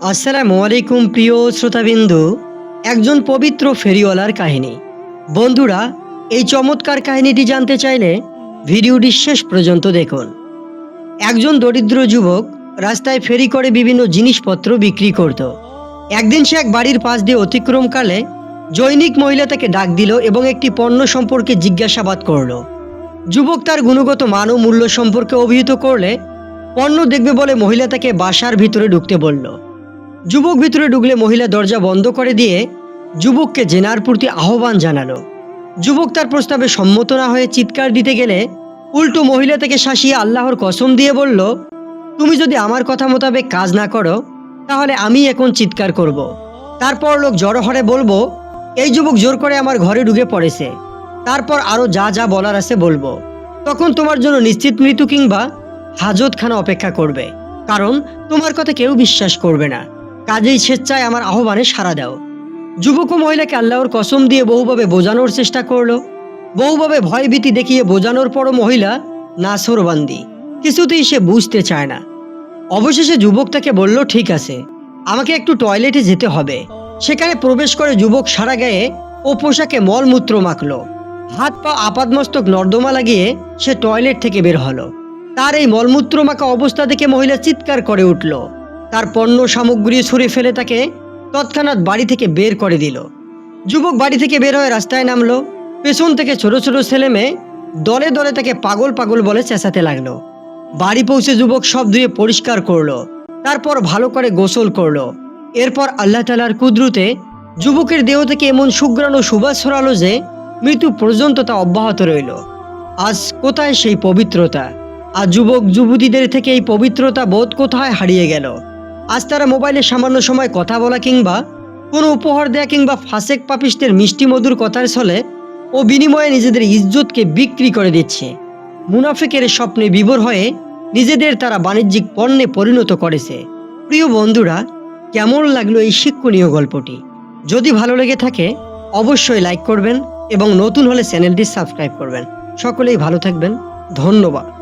আসসালামু আলাইকুম প্রিয় শ্রোতাবিন্দু, একজন পবিত্র ফেরিওয়ালার কাহিনী। বন্ধুরা, এই চমৎকার কাহিনীটি জানতে চাইলে ভিডিওটি শেষ পর্যন্ত দেখুন। একজন দরিদ্র যুবক রাস্তায় ফেরি করে বিভিন্ন জিনিসপত্র বিক্রি করত। একদিন সে এক বাড়ির পাশ দিয়ে অতিক্রমকালে জৈনিক মহিলা তাকে ডাক দিল এবং একটি পণ্য সম্পর্কে জিজ্ঞাসাবাদ করল। যুবক তার গুণগত মান ও মূল্য সম্পর্কে অভিহিত করলে পণ্য দেখবে বলে মহিলা তাকে বাসার ভিতরে ঢুকতে বলল। যুবক ভিতরে ঢুকলে মহিলা দরজা বন্ধ করে দিয়ে যুবককে জেনার প্রতি আহ্বান জানালো। যুবক তার প্রস্তাবে সম্মত না হয়ে চিৎকার দিতে গেলে উল্টো মহিলা তাকে শাসিয়ে আল্লাহর কসম দিয়ে বলল, তুমি যদি আমার কথা মোতাবেক কাজ না করো, তাহলে আমি এখন চিৎকার করব। তারপর লোক জড়ো হরে বলব, এই যুবক জোর করে আমার ঘরে ঢুকে পড়েছে। তারপর আরও যা যা বলার আছে বলব। তখন তোমার জন্য নিশ্চিত মৃত্যু কিংবা হাজতখানা অপেক্ষা করবে। কারণ তোমার কথা কেউ বিশ্বাস করবে না। কাজেই স্বেচ্ছায় আমার আহ্বানে সাড়া দাও। যুবক ও মহিলাকে আল্লাহর কসম দিয়ে বহুভাবে বোঝানোর চেষ্টা করল। বহুভাবে ভয়ভীতি দেখিয়ে বোঝানোর পরও মহিলা নাসরবান্দি। কিছুতেই সে বুঝতে চায় না। অবশেষে যুবক তাকে বলল, ঠিক আছে, আমাকে একটু টয়লেটে যেতে হবে। সেখানে প্রবেশ করে যুবক সারা গায়ে ও পোশাকে মলমূত্র মাখলো। হাত পা আপাদমস্তক নর্দমা লাগিয়ে সে টয়লেট থেকে বের হলো। তার এই মলমূত্র মাখা অবস্থা দেখে মহিলা চিৎকার করে উঠল। তার পণ্য সামগ্রী ছুঁড়ে ফেলে তাকে তৎক্ষণাৎ বাড়ি থেকে বের করে দিল। যুবক বাড়ি থেকে বের হয়ে রাস্তায় নামলো। পেছন থেকে ছোট ছোট ছেলে মেয়ে দলে দলে তাকে পাগল পাগল বলে চেঁচাতে লাগল। বাড়ি পৌঁছে যুবক সব ধুয়ে পরিষ্কার করল। তারপর ভালো করে গোসল করল। এরপর আল্লাহ তালার কুদরুতে যুবকের দেহ থেকে এমন সুগ্রাণ সুবাস ছড়ালো যে মৃত্যু পর্যন্ত তা অব্যাহত রইল। আজ কোথায় সেই পবিত্রতা? আর যুবক যুবতীদের থেকে এই পবিত্রতা বোধ কোথায় হারিয়ে গেল? আজ তারা মোবাইলে সামান্য সময় কথা বলা কিংবা কোনো উপহার দেয়া কিংবা ফাসেক পাপিস্টের মিষ্টি মধুর কথার ছলে ও বিনিময়ে নিজেদের ইজ্জতকে বিক্রি করে দিচ্ছে। মুনাফিকের স্বপ্নে বিভোর হয়ে নিজেদের তারা বাণিজ্যিক পণ্যে পরিণত করেছে। প্রিয় বন্ধুরা, কেমন লাগল এই শিক্ষণীয় গল্পটি? যদি ভালো লেগে থাকে, অবশ্যই লাইক করবেন এবং নতুন হলে চ্যানেলটি সাবস্ক্রাইব করবেন। সকলেই ভালো থাকবেন। ধন্যবাদ।